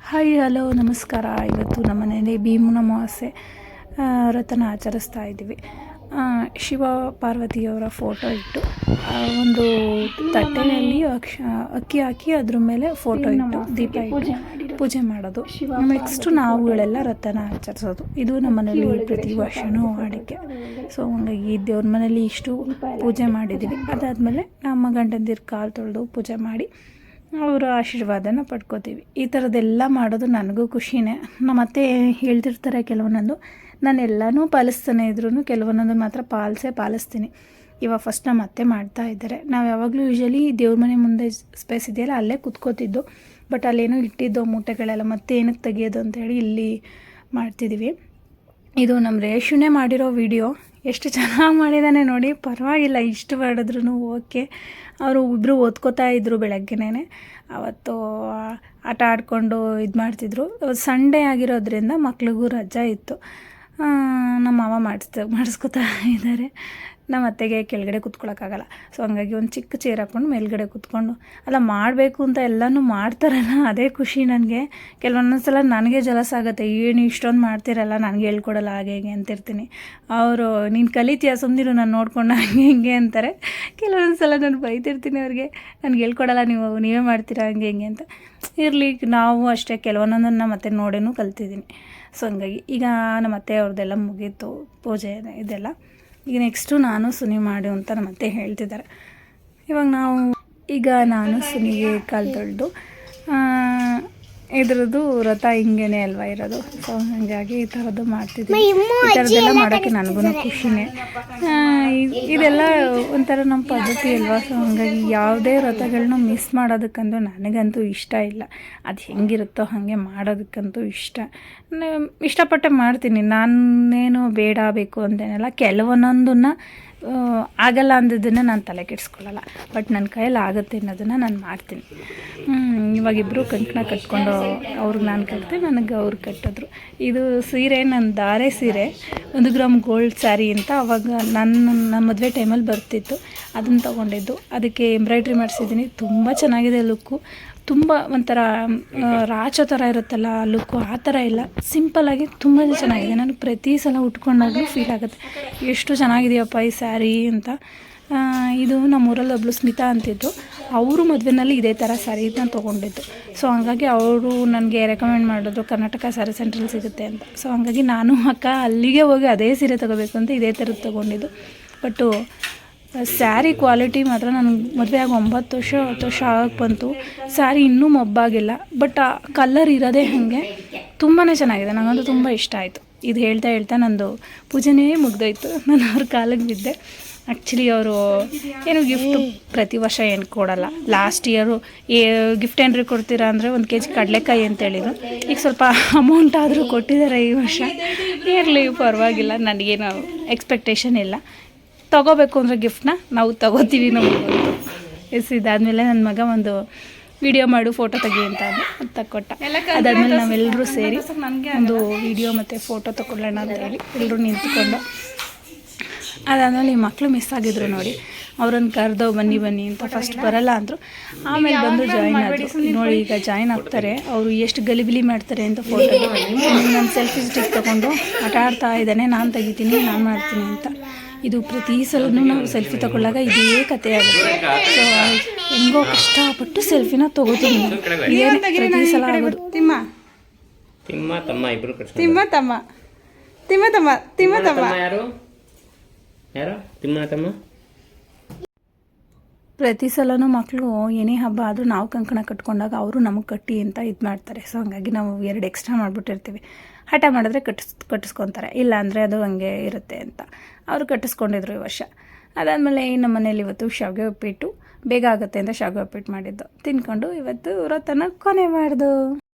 Hi hello ನಮಸ್ಕಾರ. ಇವತ್ತು ನಮ್ಮ ಮನೆಯಲ್ಲಿ ಭೀಮನ ಅಮಾವಾಸ್ಯೆ ಆ, ವ್ರತನ ಆಚರಿಸ್ತಾ ಇದ್ದೀವಿ. ಶಿವ ಪಾರ್ವತಿಯವರ ಫೋಟೋ ಇಟ್ಟು ಒಂದು ತಟ್ಟೆಯಲ್ಲಿ ಅಕ್ಷ ಅಕ್ಕಿ ಹಾಕಿ ಅದ್ರ ಮೇಲೆ ಫೋಟೋ ಇಟ್ಟು ದೀಪ ಇಟ್ಟು ಪೂಜೆ ಮಾಡೋದು. ನೆಕ್ಸ್ಟ್ ನಾವುಗಳೆಲ್ಲ ವ್ರತನ ಆಚರಿಸೋದು. ಇದು ನಮ್ಮ ಮನೇಲಿ ಪ್ರತಿ ವರ್ಷವೂ ಅಡಿಕೆ ಸೊ ಹಂಗಾಗಿ ದೇವ್ರ ಮನೇಲಿ ಇಷ್ಟು ಪೂಜೆ ಮಾಡಿದ್ದೀವಿ. ಅದಾದಮೇಲೆ ನಮ್ಮ ಗಂಡಂದಿರ ಕಾಲು ತೊಳೆದು ಪೂಜೆ ಮಾಡಿ. ಅವರ ಆಶೀರ್ವಾದನ ಪಡ್ಕೋತೀವಿ. ಈ ಥರದ್ದೆಲ್ಲ ಮಾಡೋದು ನನಗೂ ಖುಷಿನೇ. ನಮ್ಮ ಅತ್ತೆ ಹೇಳ್ತಿರ್ತಾರೆ ಕೆಲವೊಂದೊಂದು ನಾನು ಎಲ್ಲನೂ ಪಾಲಿಸ್ತಾನೆ ಇದ್ರೂ ಕೆಲವೊಂದೊಂದು ಮಾತ್ರ ಪಾಲಿಸೇ ಪಾಲಿಸ್ತೀನಿ. ಇವಾಗ ಫಸ್ಟ್ ನಮ್ಮ ಅತ್ತೆ ಮಾಡ್ತಾ ಇದ್ದಾರೆ. ನಾವು ಯಾವಾಗಲೂ ಯೂಶಲಿ ದೇವ್ರ ಮನೆ ಮುಂದೆ ಸ್ಪೇಸ್ ಇದೆಯಲ್ಲ, ಅಲ್ಲೇ ಕುತ್ಕೋತಿದ್ದು. ಬಟ್ ಅಲ್ಲೇನೋ ಇಟ್ಟಿದ್ದೋ ಮೂಟೆಗಳೆಲ್ಲ ಮತ್ತೆ ಏನಕ್ಕೆ ತೆಗಿಯೋದು ಅಂತೇಳಿ ಇಲ್ಲಿ ಮಾಡ್ತಿದ್ದೀವಿ ಇದು ನಮ್ಮ ರೇಷುನೇ ಮಾಡಿರೋ ವಿಡಿಯೋ ಎಷ್ಟು ಚೆನ್ನಾಗಿ ಮಾಡಿದ್ದಾನೆ ನೋಡಿ. ಪರವಾಗಿಲ್ಲ, ಇಷ್ಟು ಮಾಡಿದ್ರು ಓಕೆ. ಅವರು ಇಬ್ಬರು ಓದ್ಕೋತಾ ಇದ್ದರು ಬೆಳಗ್ಗೆನೇ ಅವತ್ತು ಆಟ ಆಡಿಕೊಂಡು ಇದು ಮಾಡ್ತಿದ್ರು. ಸಂಡೇ ಆಗಿರೋದ್ರಿಂದ ಮಕ್ಳಿಗೂ ರಜಾ ಇತ್ತು. ನಮ್ಮ ಮಾವ ಮಾಡಿಸ್ತಾ, ಮಾಡಿಸ್ಕೊತಾ ಇದ್ದಾರೆ. ನಮ್ಮ ಅತ್ತೆಗೆ ಕೆಳಗಡೆ ಕುತ್ಕೊಳ್ಳೋಕ್ಕಾಗಲ್ಲ ಸೊ ಹಂಗಾಗಿ ಒಂದು ಚಿಕ್ಕ ಚೇರ್ ಹಾಕ್ಕೊಂಡು ಮೇಲ್ಗಡೆ ಕುತ್ಕೊಂಡು, ಅಲ್ಲ, ಮಾಡಬೇಕು ಅಂತ ಎಲ್ಲನೂ ಮಾಡ್ತಾರಲ್ಲ, ಅದೇ ಖುಷಿ ನನಗೆ. ಕೆಲವೊಂದೊಂದು ಸಲ ನನಗೆ ಜಲಸ ಆಗುತ್ತೆ. ಏನು ಇಷ್ಟೊಂದು ಮಾಡ್ತಿರಲ್ಲ, ನನಗೆ ಹೇಳ್ಕೊಡಲ್ಲ, ಹಾಗೆ ಹೇಗೆ ಅಂತಿರ್ತೀನಿ. ಅವರು, ನೀನು ಕಲಿತೀಯ? ಸುಮ್ಮನಿರು ನಾನು ನೋಡ್ಕೊಂಡು ಹಂಗೆ ಹಿಂಗೆ ಅಂತಾರೆ. ಕೆಲವೊಂದ್ಸಲ ನಾನು ಬೈತಿರ್ತೀನಿ ಅವ್ರಿಗೆ, ನನಗೆ ಹೇಳ್ಕೊಡಲ್ಲ, ನೀವು, ನೀವೇ ಮಾಡ್ತೀರಾ? ಹಂಗೆ ಹಿಂಗೆ ಅಂತ. ಇರಲಿ, ನಾವು ಅಷ್ಟೇ, ಕೆಲವೊಂದೊಂದನ್ನು ಮತ್ತೆ ನೋಡೇನೂ ಕಲ್ತಿದ್ದೀನಿ. ಸೊ ಹಂಗಾಗಿ ಈಗ ನಮ್ಮ ಅತ್ತೆ ಅವ್ರದ್ದೆಲ್ಲ ಮುಗೀತು, ಪೂಜೆ ಇದೆಲ್ಲ. ಈಗ ನೆಕ್ಸ್ಟು ನಾನು ಸುನಿ ಮಾಡು ಅಂತ ನಮ್ಮ ಮತ್ತೆ ಹೇಳ್ತಿದ್ದಾರೆ. ಇವಾಗ ನಾವು, ಈಗ ನಾನು ಸುನಿಗೆ ಕಾಲು ತೊಳೆದು ಇದ್ರದ್ದು ವ್ರತ ಹಿಂಗೇನೆ ಅಲ್ವಾ ಇರೋದು. ಸೊ ಹಾಗಾಗಿ ಈ ಥರದ್ದು ಮಾಡ್ತಿದ್ವಿ ಈ ಥರದ್ದೆಲ್ಲ ಮಾಡೋಕ್ಕೆ ನನಗೂ ಖುಷಿನೇ. ಇದೆಲ್ಲ ಒಂಥರ ನಮ್ಮ ಪದ್ಧತಿ ಅಲ್ವಾ? ಸೊ ಹಾಗಾಗಿ ಯಾವುದೇ ವ್ರತಗಳನ್ನ ಮಿಸ್ ಮಾಡೋದಕ್ಕಂತೂ ನನಗಂತೂ ಇಷ್ಟ ಇಲ್ಲ. ಅದು ಹೆಂಗಿರುತ್ತೋ ಹಾಗೆ ಮಾಡೋದಕ್ಕಂತೂ ಇಷ್ಟ. ಇಷ್ಟಪಟ್ಟೆ ಮಾಡ್ತೀನಿ. ನಾನೇನು ಬೇಡ ಬೇಕು ಅಂತೇನಲ್ಲ. ಕೆಲವೊಂದೊಂದನ್ನು ಆಗಲ್ಲ ಅಂದಿದ್ದನ್ನು ನಾನು ತಲೆ ಕೆಡಿಸ್ಕೊಳ್ಳಲ್ಲ. ಬಟ್ ನನ್ನ ಕೈಯಲ್ಲಿ ಆಗುತ್ತೆ ಅನ್ನೋದನ್ನು ನಾನು ಮಾಡ್ತೀನಿ. ಇವಾಗ ಇಬ್ಬರು ಕಂಕಣ ಕಟ್ಕೊಂಡು ಅವ್ರಿಗೆ ನಾನು ಕಟ್ಟಿದೆ ನನಗೆ ಅವ್ರು ಕಟ್ಟಿದ್ರು. ಇದು ಸೀರೆ, ನನ್ನ ಧಾರೆ ಸೀರೆ, ಒಂದು ಗ್ರಾಮ್ ಗೋಲ್ಡ್ ಸ್ಯಾರಿ ಅಂತ ಅವಾಗ ನನ್ನ ನನ್ನ ಮದುವೆ ಟೈಮಲ್ಲಿ ಬರ್ತಿತ್ತು. ಅದನ್ನು ತೊಗೊಂಡಿದ್ದು. ಅದಕ್ಕೆ ಎಂಬ್ರಾಯ್ಡ್ರಿ ಮಾಡಿಸಿದ್ದೀನಿ. ತುಂಬ ಚೆನ್ನಾಗಿದೆ ಲುಕ್ಕು. ತುಂಬ ಒಂಥರ ರಾಚ ಥರ ಇರುತ್ತಲ್ಲ ಲುಕ್ಕು, ಆ ಥರ ಇಲ್ಲ. ಸಿಂಪಲ್ಲಾಗಿ ತುಂಬ ಚೆನ್ನಾಗಿದೆ. ನಾನು ಪ್ರತಿ ಸಲ ಉಟ್ಕೊಂಡಾಗಲೂ ಫೀಲ್ ಆಗುತ್ತೆ. ಎಷ್ಟು ಚೆನ್ನಾಗಿದೆಯಪ್ಪ ಈ ಸ್ಯಾರಿ ಅಂತ. ಇದು ನಮ್ಮೂರಲ್ಲಿ ಒಬ್ಳು ಸ್ಮಿತಾ ಅಂತಿದ್ದು. ಅವರು ಮದುವೆನಲ್ಲಿ ಇದೇ ಥರ ಸ್ಯಾರಿನ ತೊಗೊಂಡಿದ್ದು. ಸೊ ಹಂಗಾಗಿ ಅವರು ನನಗೆ ರೆಕಮೆಂಡ್ ಮಾಡಿದ್ರು, ಕರ್ನಾಟಕ ಸ್ಯಾರಿ ಸೆಂಟ್ರಲ್ಲಿ ಸಿಗುತ್ತೆ ಅಂತ. ಸೊ ಹಂಗಾಗಿ ನಾನು ಅಕ್ಕ ಅಲ್ಲಿಗೆ ಹೋಗಿ ಅದೇ ಸೀರೆ ತೊಗೋಬೇಕು ಅಂತ ಇದೇ ಥರದ್ದು ತೊಗೊಂಡಿದ್ದು. ಬಟ್ಟು ಸ್ಯಾರಿ ಕ್ವಾಲಿಟಿ ಮಾತ್ರ ನನಗೆ ಮದುವೆ ಆಗಿ ಒಂಬತ್ತು ವರ್ಷ ಹತ್ತು ವರ್ಷ ಆಗಕ್ಕೆ ಬಂತು. ಸ್ಯಾರಿ ಇನ್ನೂ ಮೊಬ್ಬಾಗಿಲ್ಲ. ಬಟ್ ಆ ಕಲರ್ ಇರೋದೇ ಹಾಗೆ. ತುಂಬಾ ಚೆನ್ನಾಗಿದೆ. ನನಗಂತೂ ತುಂಬ ಇಷ್ಟ ಆಯಿತು. ಇದು ಹೇಳ್ತಾ ಹೇಳ್ತಾ ನಂದು ಪೂಜೆನೇ ಮುಗ್ದೋಯ್ತು. ನಾನು ಅವ್ರ ಕಾಲಿಗೆ ಬಿದ್ದೆ. ಆ್ಯಕ್ಚುಲಿ ಅವರು ಏನು ಗಿಫ್ಟ್ ಪ್ರತಿ ವರ್ಷ ಏನು ಕೊಡಲ್ಲ. ಲಾಸ್ಟ್ ಇಯರು ಏ ಗಿಫ್ಟ್ ಏನ್ರಿ ಕೊಡ್ತೀರಾ ಅಂದರೆ ಒಂದು ಕೆ ಜಿ ಕಡಲೆಕಾಯಿ ಅಂತೇಳಿದ್ರು ಈಗ ಸ್ವಲ್ಪ ಅಮೌಂಟ್ ಆದರೂ ಕೊಟ್ಟಿದ್ದಾರೆ ಈ ವರ್ಷ. ಇರಲಿ ಪರವಾಗಿಲ್ಲ. ನನಗೇನು ಎಕ್ಸ್ಪೆಕ್ಟೇಷನ್ ಇಲ್ಲ. ತಗೋಬೇಕು ಅಂದರೆ ಗಿಫ್ಟನ್ನ ನಾವು ತಗೋತೀವಿ ನಮಗೆ ಎಸ್ ಇದಾದಮೇಲೆ ನನ್ನ ಮಗ ಒಂದು ವಿಡಿಯೋ ಮಾಡು ಫೋಟೋ ತೆಗಿ ಅಂತ ಅಂದ ಅದು ತಕ್ಕೊಟ್ಟ. ಅದಾದಮೇಲೆ ನಾವೆಲ್ಲರೂ ಸೇರಿ ಒಂದು ವಿಡಿಯೋ ಮತ್ತು ಫೋಟೋ ತಗೊಳ್ಳೋಣ ಅಂತ ಹೇಳಿ ಎಲ್ಲರೂ ನಿಂತ್ಕೊಂಡು. ಅದಾದಮೇಲೆ ಈ ಮಕ್ಕಳು ಮಿಸ್ ಆಗಿದ್ರು ನೋಡಿ. ಅವ್ರನ್ನ ಕರೆದೋ ಬನ್ನಿ ಬನ್ನಿ ಅಂತ ಫಸ್ಟ್ ಬರಲ್ಲ ಅಂದರು. ಆಮೇಲೆ ಬಂದು ಜಾಯಿನ್ ಆದರು. ನೋಡಿ ಈಗ ಜಾಯಿನ್ ಆಗ್ತಾರೆ. ಅವರು ಎಷ್ಟು ಗಲಿಬಿಲಿ ಮಾಡ್ತಾರೆ ಅಂತ ಫೋಟೋ ನಾನು ಸೆಲ್ಫಿ ಸ್ಟಿಕ್ ತೊಗೊಂಡು ಆಟ ಆಡ್ತಾ ಇದ್ದಾನೆ ನಾನು ತೆಗಿತೀನಿ ನಾನು ಮಾಡ್ತೀನಿ ಅಂತ. ಇದು ಪ್ರತಿ ಸಲನೂ ನಾವು ಸೆಲ್ಫಿ ತಗೊಳ್ಳಾಗ ಇದೇ ಕತೆ ಆಗುತ್ತೆ. ಸೊ ಹೆಂಗೋ ಕಷ್ಟಪಟ್ಟು ಸೆಲ್ಫಿನ ತಗೋತೀನಿ. ಪ್ರತಿ ಸಲ ಆಗೋದು? ತಿಮ್ಮ. ತಿಮ್ಮ ತಮ್ಮ ಇಬ್ರು ತಮ್ಮ ತಿಮ್ಮ. ತಮ್ಮ ತಿಮ್ಮ. ತಮ್ಮ ತಮ್ಮ ಯಾರು? ಯಾರು? ತಿಮ್ಮ ತಮ್ಮ? ಪ್ರತಿ ಸಲನೂ ಮಕ್ಕಳು ಏನೇ ಹಬ್ಬ ಆದರೂ ನಾವು ಕಂಕಣ ಕಟ್ಕೊಂಡಾಗ ಅವರು ನಮಗೆ ಕಟ್ಟಿ ಅಂತ ಇದು ಮಾಡ್ತಾರೆ. ಸೊ ಹಂಗಾಗಿ ನಾವು ಎರಡು ಎಕ್ಸ್ಟ್ರಾ ಮಾಡಿಬಿಟ್ಟಿರ್ತೀವಿ. ಹಠ ಮಾಡಿದ್ರೆ ಕಟ್ಟಿಸ್, ಕಟ್ಟಿಸ್ಕೊತಾರೆ. ಇಲ್ಲ ಅಂದರೆ ಅದು ಹಂಗೆ ಇರುತ್ತೆ ಅಂತ. ಅವರು ಕಟ್ಟಿಸ್ಕೊಂಡಿದ್ರು ಈ ವರ್ಷ. ಅದಾದಮೇಲೆ ನಮ್ಮ ಮನೇಲಿ ಇವತ್ತು ಶಾವಿಗೆ ಉಪ್ಪಿಟ್ಟು, ಬೇಗ ಆಗುತ್ತೆ ಅಂತ ಶಾವಿಗೆ ಉಪ್ಪಿಟ್ಟು ಮಾಡಿದ್ದು. ತಿನ್ಕೊಂಡು ಇವತ್ತು ವ್ರತನ ಕೊನೆ ಮಾಡ್ದು.